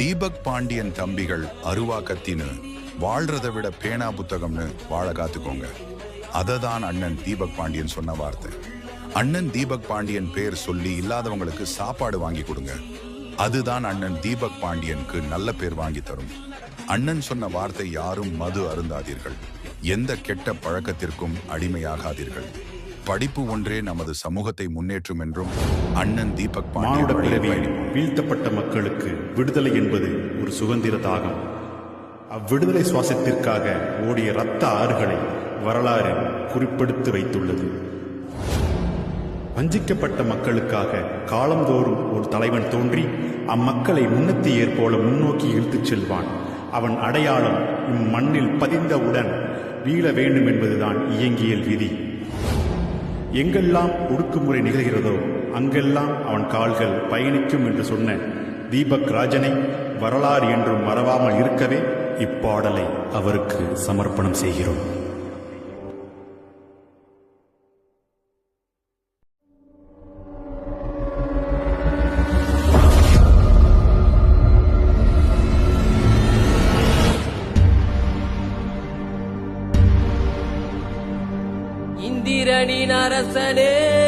தீபக் பாண்டியன் தம்பிகள் அருவாக்கத்தின்னு வாழ்றதை விட பேனா புத்தகம்னு வாழ காத்துக்கோங்க. அதை தான் அண்ணன் தீபக் பாண்டியன் சொன்ன வார்த்தை. அண்ணன் தீபக் பாண்டியன் பேர் சொல்லி இல்லாதவங்களுக்கு சாப்பாடு வாங்கி கொடுங்க. அதுதான் அண்ணன் தீபக் பாண்டியனுக்கு நல்ல பேர் வாங்கி தரும். அண்ணன் சொன்ன வார்த்தை யாரும் மது அருந்தாதீர்கள். எந்த கெட்ட பழக்கத்திற்கும் அடிமையாகாதீர்கள். படிப்பு ஒன்றே நமது சமூகத்தை முன்னேற்றும் என்றும் அண்ணன் தீபக் பாண்டியன். வீழ்த்தப்பட்ட மக்களுக்கு விடுதலை என்பது ஒரு சுதந்திர தாகம். அவ்விடுதலை சுவாசத்திற்காக ஓடிய இரத்த ஆறுகளை வரலாறு குறிப்பெடுத்து வைத்துள்ளது. வஞ்சிக்கப்பட்ட மக்களுக்காக காலந்தோறும் ஒரு தலைவன் தோன்றி அம்மக்களை முன்னத்தியேற் போல முன்னோக்கி இழுத்துச் செல்வான். அவன் அடையாளம் இம்மண்ணில் பதிந்தவுடன் வீழ வேண்டும் என்பதுதான் இயங்கியல் விதி. எங்கெல்லாம் ஒடுக்குமுறை நிகழ்கிறதோ அங்கெல்லாம் அவன் கால்கள் பயணிக்கும் என்று சொன்ன தீபக் ராஜனை வரலாறு என்றும் மறவாமல் இருக்கவே இப்பாடலை அவருக்கு சமர்ப்பணம் செய்கிறோம். இந்திரனின் அரசனே!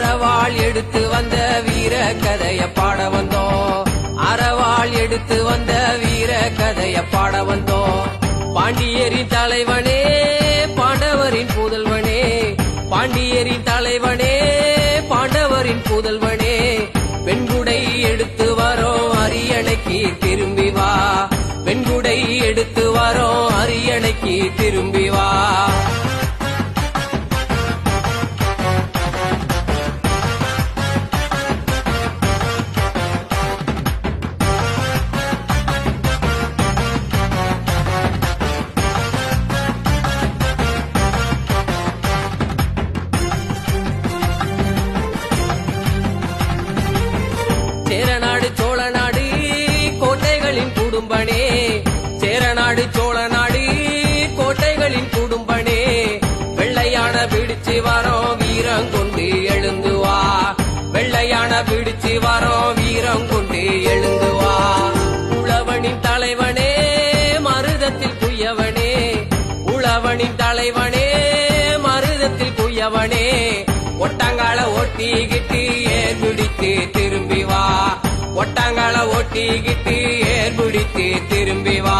அறவாள் எடுத்து வந்த வீர கதைய பாட வந்தோம். அறவாள் எடுத்து வந்த வீர கதைய பாட வந்தோம். பாண்டியரின் தலைவனே பாண்டவரின் புதல்வனே பாண்டியரின் தலைவனே பாண்டவரின் புதல்வனே வெண்குடை எடுத்து வரோம் அரியணைக்கு திரும்பி வா. வெண்குடை எடுத்து வரோம் அரியணைக்கு திரும்பி வா. குடும்பனே சேரநாடு சோழநாடு கோட்டைகளின் குடும்பனே வெள்ளையான பிடிச்சு வரோம் வீரம் கொண்டு எழுந்து வா. வெள்ளையான பிடிச்சு வரோம் வீரம் கொண்டு எழுந்து வா. உழவனின் தலைவனே மருதத்தில் குயவனே. உழவனின் தலைவனே மருதத்தில் குயவனே. ஒட்டாங்கால ஒட்டிக்கிட்டு ஏர் பிடித்து திரும்பி வா. ஒட்டாங்கால ஏ ஏர் பிடித்து திரும்பி வா.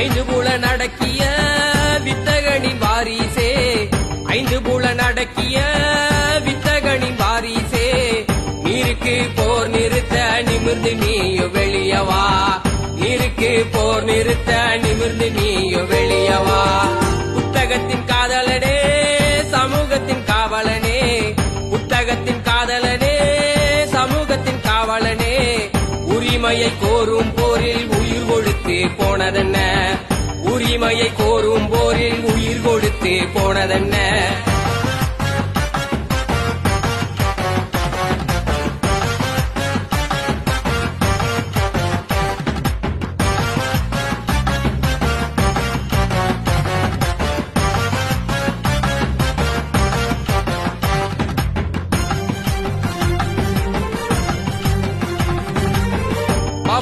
ஐந்து புல நடக்கிய நிமிர்ந்து நீயோ வெளியவா? இருக்கு போர் நிறுத்த நிமிர்ந்து நீயோ வெளியவா? புத்தகத்தின் காதலனே சமூகத்தின் காவலனே. புத்தகத்தின் காதலனே சமூகத்தின் காவலனே. உரிமையை கோரும் போரில் உயிர் கொடுத்து போனதென்ன? உரிமையை கோரும் போரில் உயிர் கொடுத்து போனதென்ன?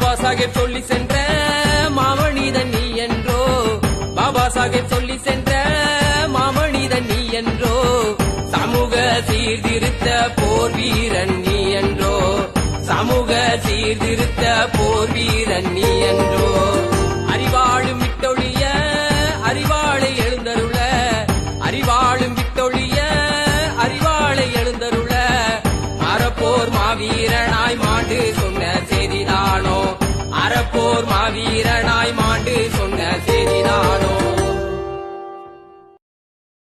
பாபா சாஹேப் சொல்லி சென்ற மாமனிதன் நீ என்றோ. பாபா சாஹேப் சொல்லி சென்ற மாமனிதன் நீ என்றோ. சமூக சீர்திருத்த போர் வீரன் நீ என்றோ. சமூக சீர்திருத்த போர் வீரன் நீ என்றோ. மாவீரனாய் மா